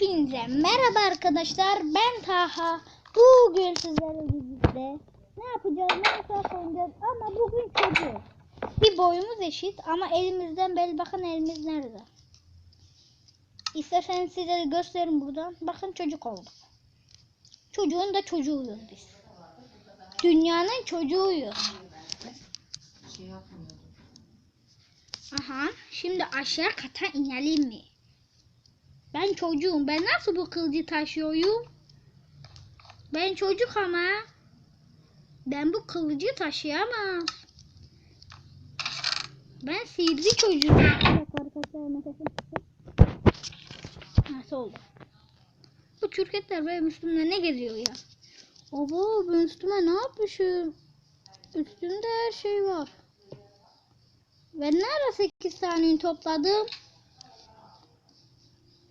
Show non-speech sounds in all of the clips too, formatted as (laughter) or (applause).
Hepinize merhaba arkadaşlar. Ben Taha. Bugün sizlerle birlikte ne yapacağız? Minecraft oynayacağız ama bugün çocuğu. Bir boyumuz eşit ama elimizden belli. Bakın elimiz nerede? İsterseniz size de gösterin buradan. Bakın çocuk olduk. Çocuğun da çocuğuyuz biz. Dünyanın çocuğuyuz. Şey. Aha. Şimdi aşağı kata inelim mi? Ben çocuğum. Ben nasıl bu kılıcı taşıyorum? Ben çocuk ama. Ben bu kılıcı taşıyamam. Ben sihirli çocuğum. Nasıl oldu? Bu çürketler benim üstümde ne geziyor ya? Oba ben üstüme ne yapmışım? Üstümde her şey var. Ben nerede 8 taneyi topladım?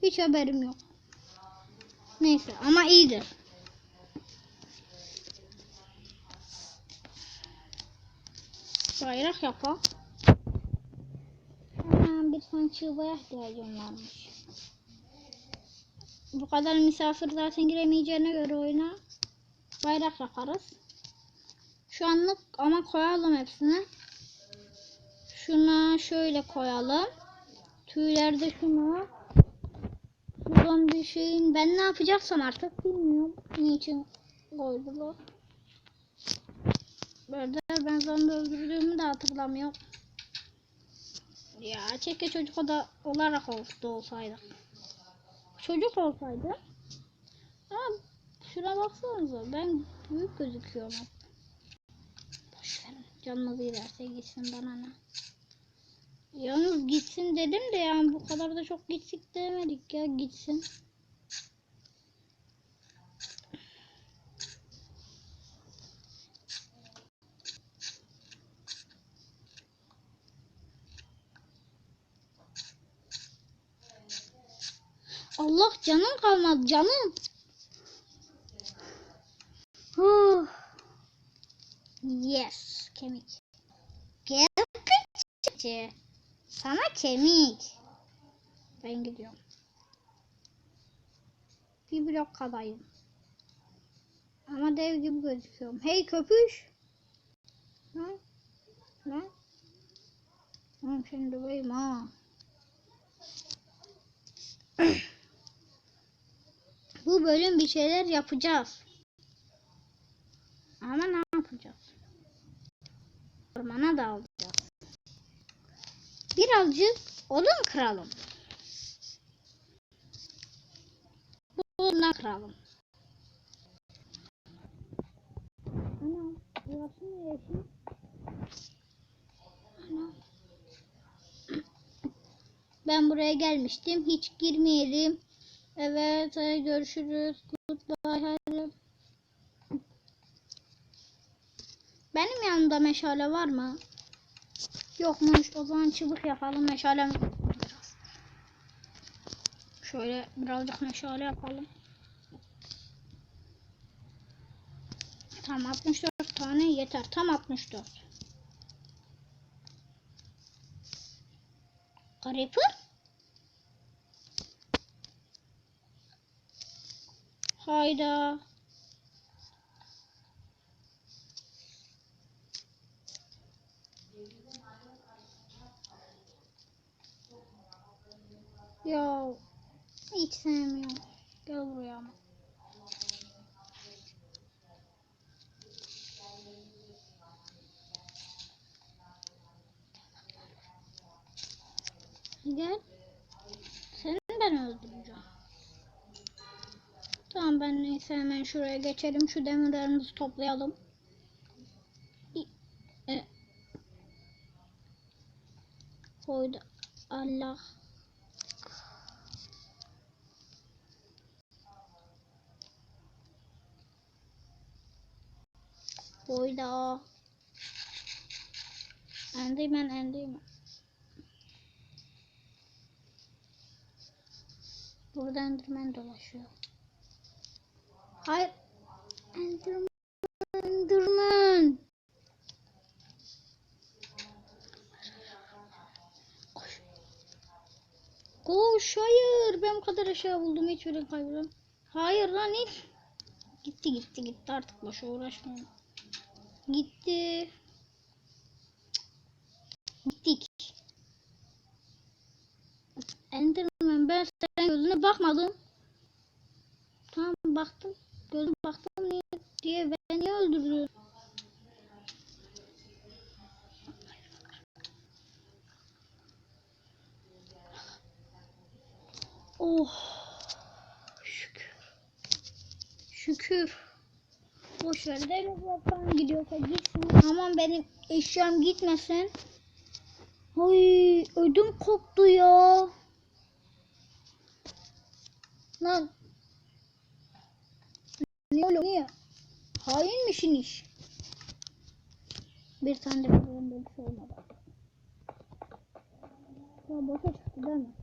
Hiç haberim yok. Neyse ama iyidir. Bayrak yapalım. Hemen bir tane çığbaya ihtiyacım varmış. Bu kadar misafir zaten giremeyeceğine göre oyuna bayrak yaparız. Şu anlık ama koyalım hepsini. Şuna şöyle koyalım. Tüyler de bir şeyin ben ne yapacaksam artık bilmiyorum. Niçin koydular. Böyle ben zombi öldürdüğümü de hatırlamıyorum. Ya çeke çocuk o da olarak oldu olsaydı. Çocuk olsaydı. Ama şuna baksanıza ben büyük gözüküyorum. Boş verin. Canımız giderse gitsin bana ne. Yalnız gitsin dedim de yani bu kadar da çok gitsik demedik ya gitsin. Allah canım kalmadı canım. Yes kemik. Gel küçükçe. Sana kemik. Ben gidiyorum. Bir blok kalayım. Ama dev gibi gözüküyorum. Hey köpüş. Ha? Ne? Tamam şimdi bayım ha. Bu bölüm bir şeyler yapacağız. Ama ne yapacağız? Ormana dalacağız. Birazcık odun kıralım. Bundan kıralım. Ana, burası neresi? Ana. Ben buraya gelmiştim. Hiç girmeyelim. Evet, görüşürüz. Goodbye. Benim yanımda meşale var mı? Yokmuş. O zaman çubuk yapalım. Meşale biraz. Şöyle birazcık meşale yapalım. Tam 64 tane yeter. Tam 64. Creeper? Hayda. Ya hiç sevmiyorum. Gel buraya ama. Gel. Seni ben öldüreceğim. Tamam ben neyse hemen şuraya geçelim. Şu demirlerimizi toplayalım. Koydu. Allah. Koydu. Enderman Enderman. Burada Enderman dolaşıyor. Hayır. Enderman. Hayır. Ben bu kadar aşağı buldum. Hiç öyle kaybederim. Hayır lan hiç. Gitti gitti gitti artık boşa uğraşmayalım. Gitti. Gittik. Enderman ben senin gözüne bakmadım. Tamam baktım. Gözüme baktım niye diye beni niye Oh. Şükür. Şükür. Boş ver. Zaten gidiyorsa gitsin. Aman benim eşyam gitmesin. Ay ödüm koptu ya. Lan. Niye öyle niye? Hainmişsin iş. Bir tane de bir şey olmadı. Ya boşa çıktı değil mi?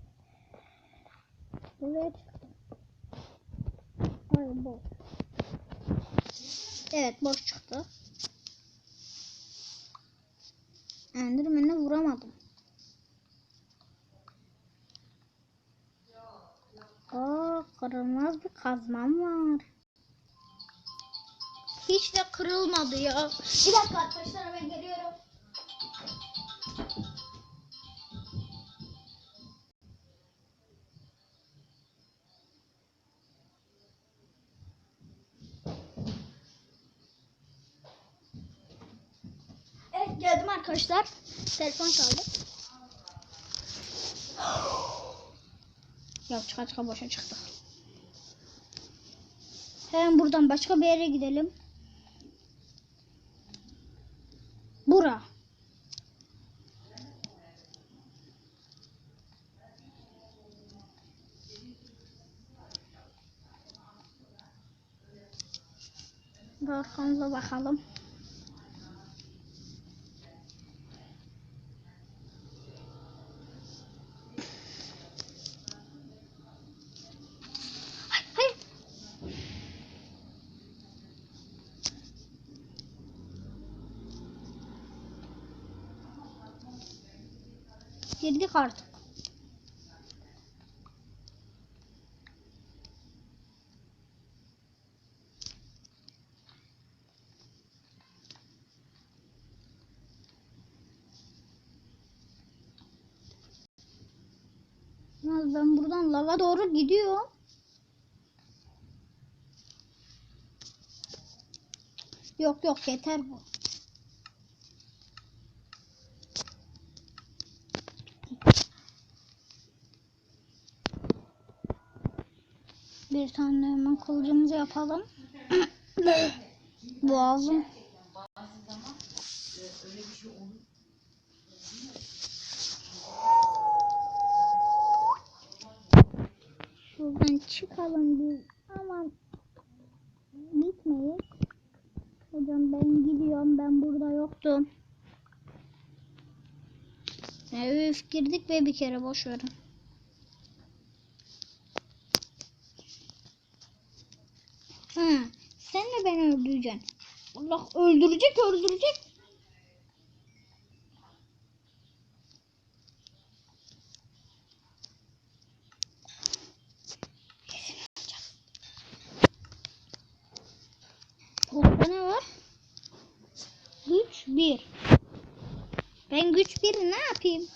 Buraya çıktı. Hayır boş. Evet boş çıktı. Enderman'e vuramadım. Aa kırılmaz bir kazmam var. Hiç de kırılmadı ya. Bir dakika arkadaşlar ben geliyorum. Arkadaşlar. Telefon çaldı. Ya çıka çıka boşa çıktık. Hemen buradan başka bir yere gidelim. Bura. Arkamıza bakalım. Hayır. Yalnız ben buradan lava doğru gidiyorum. Yok yok yeter bu. Bir tane hemen kılıcımızı yapalım. (coughs) Boğazım. Şuradan çıkalım biz. Aman gitmeyin. Hocam ben gidiyorum. Ben burada yoktum. Evet girdik ve bir kere boş verin. Ha, sen de beni öldüreceksin. Allah öldürecek öldürecek. Burada ne var? Güç 1. Ben güç 1 ne yapayım?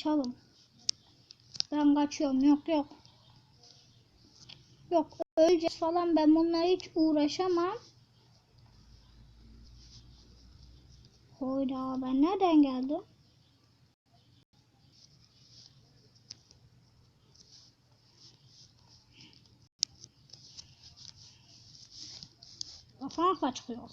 Kaçalım. Ben kaçıyorum. Yok yok. Yok öleceğiz falan ben bununla hiç uğraşamam. Hoyda ben nereden geldim? Kafana kaçıyor.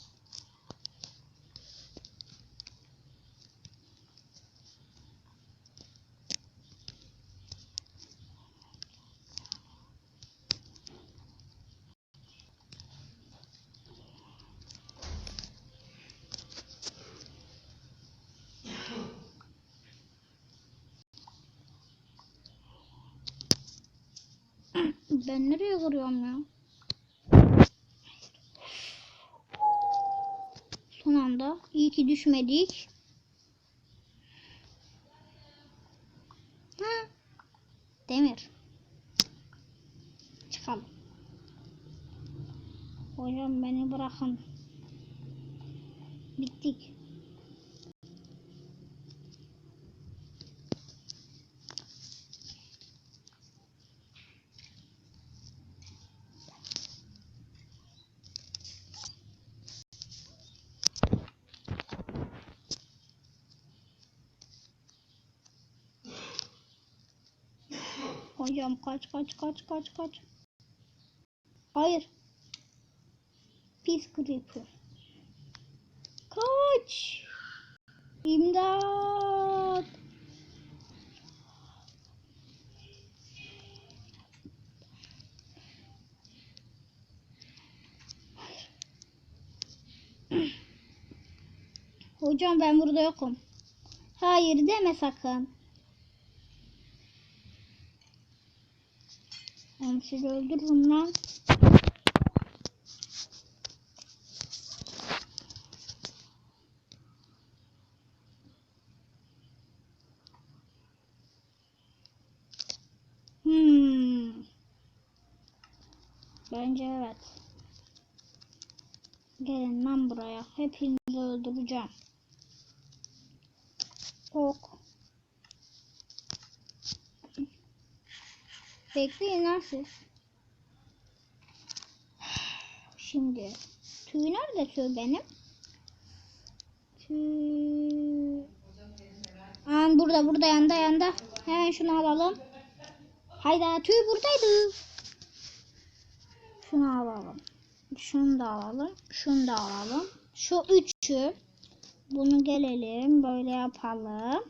Ben nereye kırıyorum ya? Son anda. İyi ki düşmedik. Ha. Demir. Çıkalım. Hocam beni bırakın. Bittik. Hocam kaç kaç kaç kaç kaç. Hayır. Pis creeper. Kaç. İmdat. Hocam ben burada yokum. Hayır deme sakın. Ben sizi öldürürüm. Hmm. Bence evet. Gelin lan buraya. Hepinizi öldüreceğim. Ok. Bekleyin lan siz. Şimdi tüy nerede tüy benim? Tüy. Aa, burada burada yanda yanda. Hemen şunu alalım. Hayda tüy buradaydı. Şunu alalım. Şunu da alalım. Şunu da alalım. Şu üçü. Bunu gelelim böyle yapalım.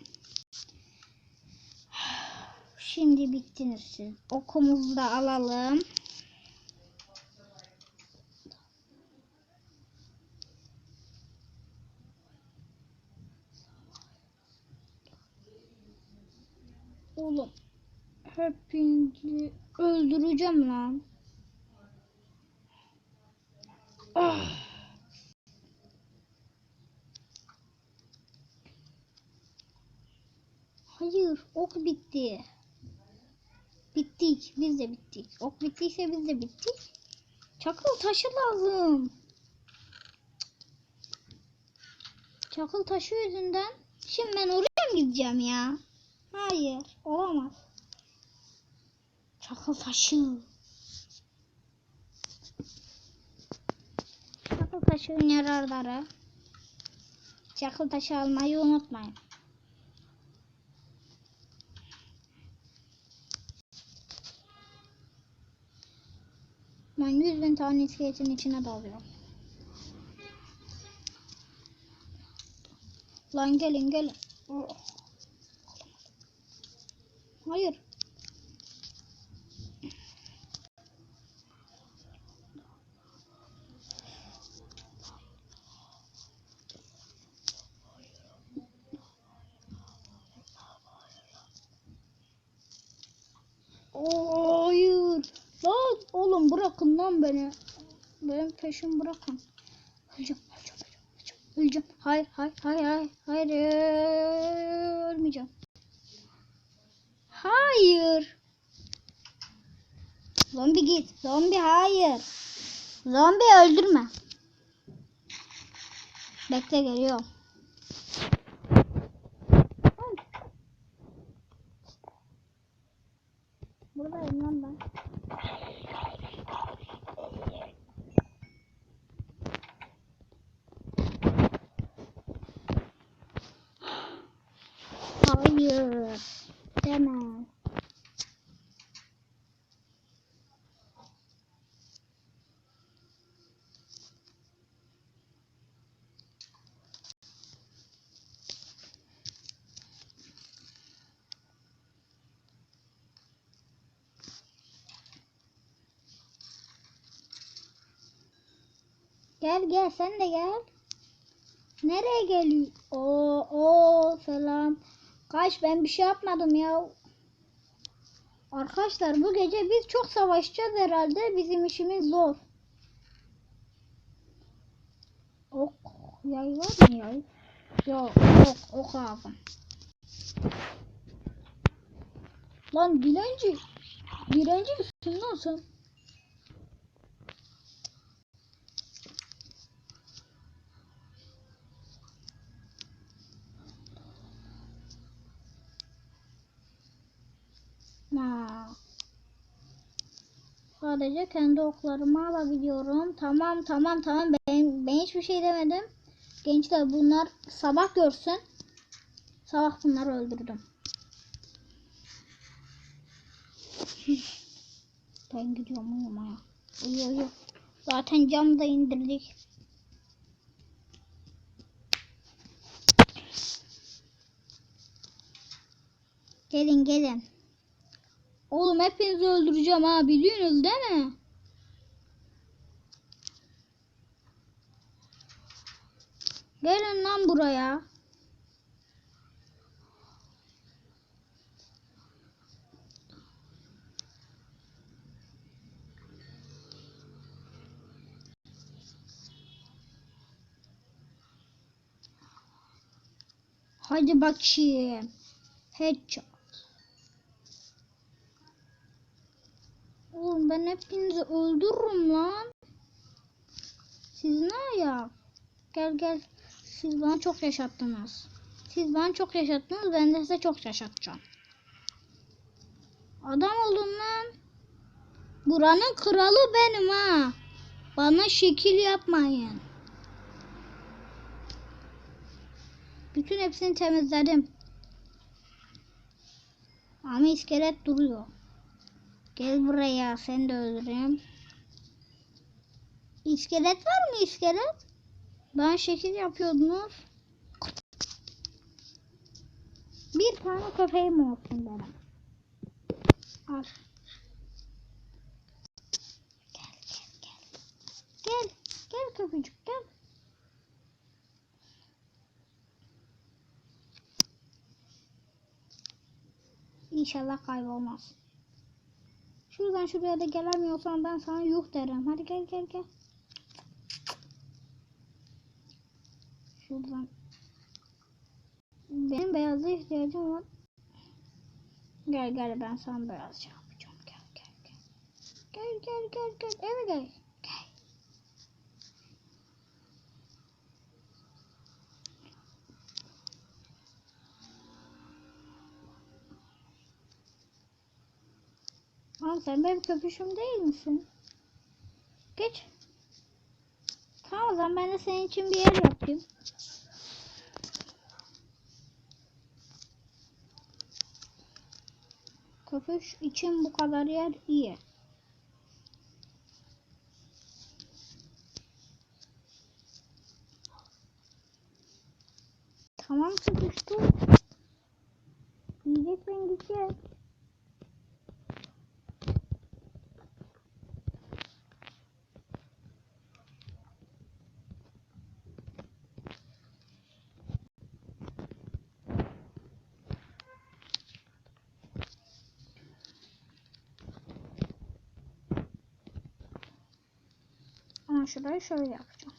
Şimdi bittiniz siz. Okumuzu da alalım. Oğlum hepinizi öldüreceğim lan. Ah. Hayır, ok bitti. Bittik, biz de bittik. Ok bittiyse biz de bittik. Çakıl taşı lazım. Çakıl taşı yüzünden. Şimdi ben oraya mı gideceğim ya? Hayır, olamaz. Çakıl taşı. Çakıl taşının yararları. Çakıl taşı almayı unutmayın. Ben 100 bin tane iskeletin içine dalıyorum. Lan gelin gelin. Oh. Hayır. Hayır. Lan oğlum bırakın lan beni. Benim peşim bırakın. Öleceğim, öleceğim, öleceğim, öleceğim. Hayır, hayır, hayır, hayır, hayır. Ölmeyeceğim. Hayır. Zombi git. Zombi hayır. Zombi öldürme. Bekle geliyorum. Buradayım lan ben. Hayır. Deme. Gel gel sen de gel. Nereye geliyor? Oo, oo selam. Kaç ben bir şey yapmadım ya. Arkadaşlar bu gece biz çok savaşacağız herhalde. Bizim işimiz zor. Ok Yay var mı yay? Yok yok ok lazım. Lan dilenci. Dilenci misin lan sen? Ha. Sadece kendi oklarımı alabiliyorum. Tamam tamam tamam ben, ben hiçbir şey demedim. Gençler bunlar sabah görsün. Sabah bunları öldürdüm. (laughs) Ben gidiyorum uyumaya. Uyu uyu. Zaten camı da indirdik. Gelin gelin. Oğlum hepinizi öldüreceğim ha biliyorsunuz değil mi? Gelin lan buraya. Hadi bakayım. Headshot. Oğlum ben hepinizi öldürürüm lan. Siz ne ya? Gel gel. Siz bana çok yaşattınız. Siz bana çok yaşattınız. Ben de size çok yaşatacağım. Adam olun lan. Buranın kralı benim ha. Bana şekil yapmayın. Bütün hepsini temizledim. Ama iskelet duruyor. Gel buraya seni de öldüreyim. İskelet var mı iskelet? Ben şekil yapıyordunuz. Bir tane köpeğim olsun benim. Al. Gel gel gel. Gel. Gel köpücük gel. İnşallah kaybolmaz. Şuradan şuraya da gelemiyorsan ben sana yuh derim. Hadi gel gel gel. Şuradan. Benim beyaza ihtiyacım var. Gel gel ben sana beyaz şey yapacağım. Gel gel gel. Gel gel gel gel. Eve gel. Lan sen benim köpüşüm değil misin? Geç. Tamam o zaman ben de senin için bir yer yapayım. Köpüş için bu kadar yer iyi. Tamam köpüş dur. Yiyeceksen gideceğiz. Ama şurayı şöyle yapacağım.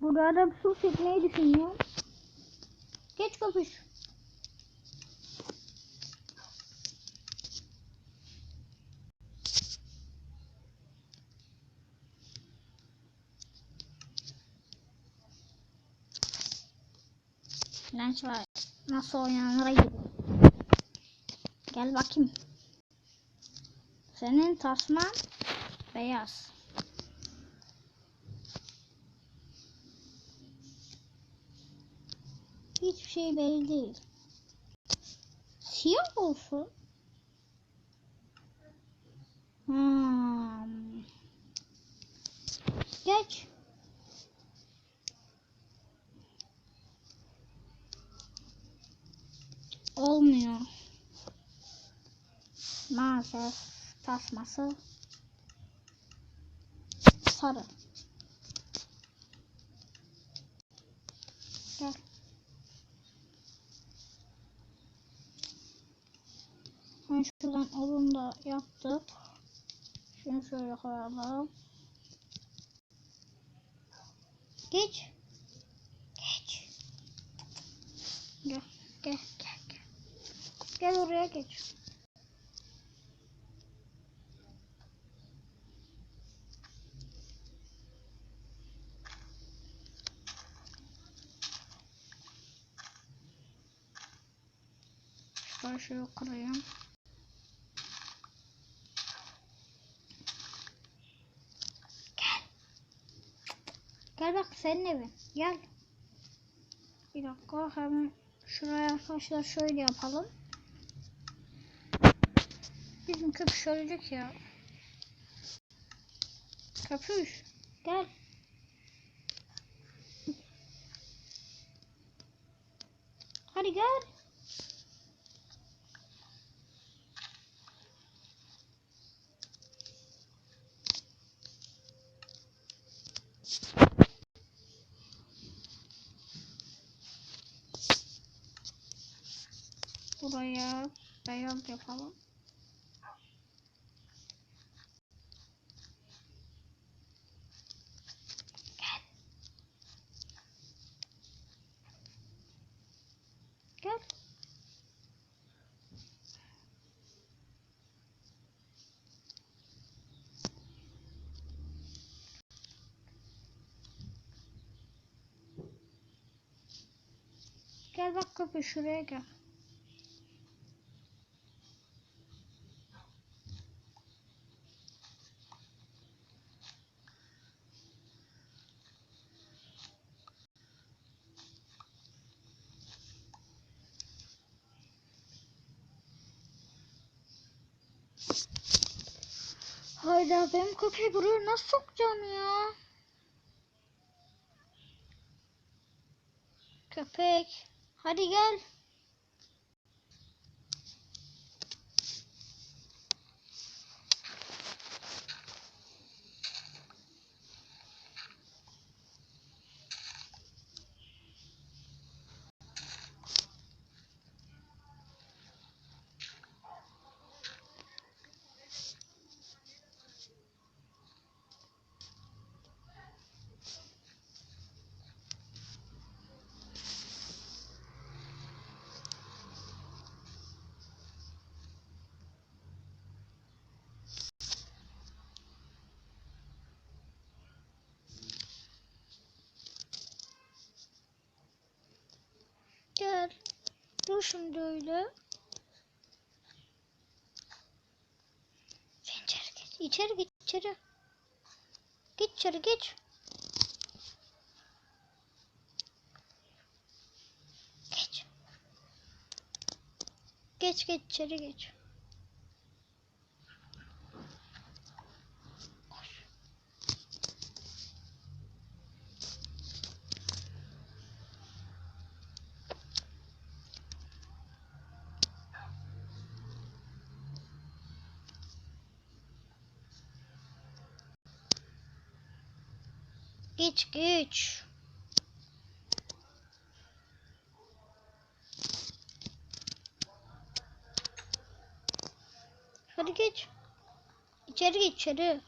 Burada bir su çekmeyi düşünüyorum. Geç kapış. Lens var. Nasıl oynanır gibi. Gel bakayım. Senin tasman beyaz. Hiçbir şey belli değil. Siyah olsun. Hmm. Geç. Olmuyor. Maalesef tasması sarı. Gel. Ben şuradan odun da yaptık. Şunu şöyle koyalım. Geç. Geç. Gel. Gel. Gel. Gel, gel oraya geç. Şurayı şöyle kırayım. Gel. Gel bak senin evin. Gel. Bir dakika hemen şuraya arkadaşlar şöyle yapalım. Bizim köpüş ölecek ya. Köpüş. Gel. Hadi gel. Buraya beyaz yapalım. Gel. Gel. Gel bak kapı şuraya gel. Hayda benim köpeği buraya nasıl sokacağım ya? Köpek. Hadi gel. Dur şimdi öyle. İçeri geç. İçeri geç içeri. Geç içeri geç. Geç. Geç geç içeri geç. Geç geç. Hadi geç. İçeri geç içeri.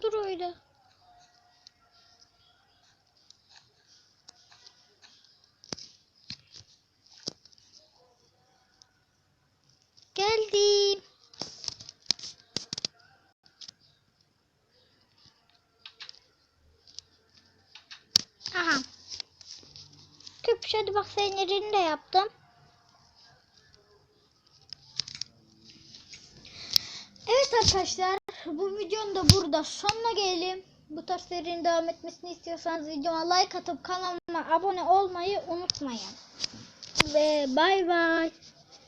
Tamam dur öyle. Geldim. Aha. Köpüş hadi bak senin yerini de yaptım. arkadaşlar bu videonun da burada sonuna gelelim. Bu tarz serinin devam etmesini istiyorsanız videoma like atıp kanalıma abone olmayı unutmayın. Ve bay bay.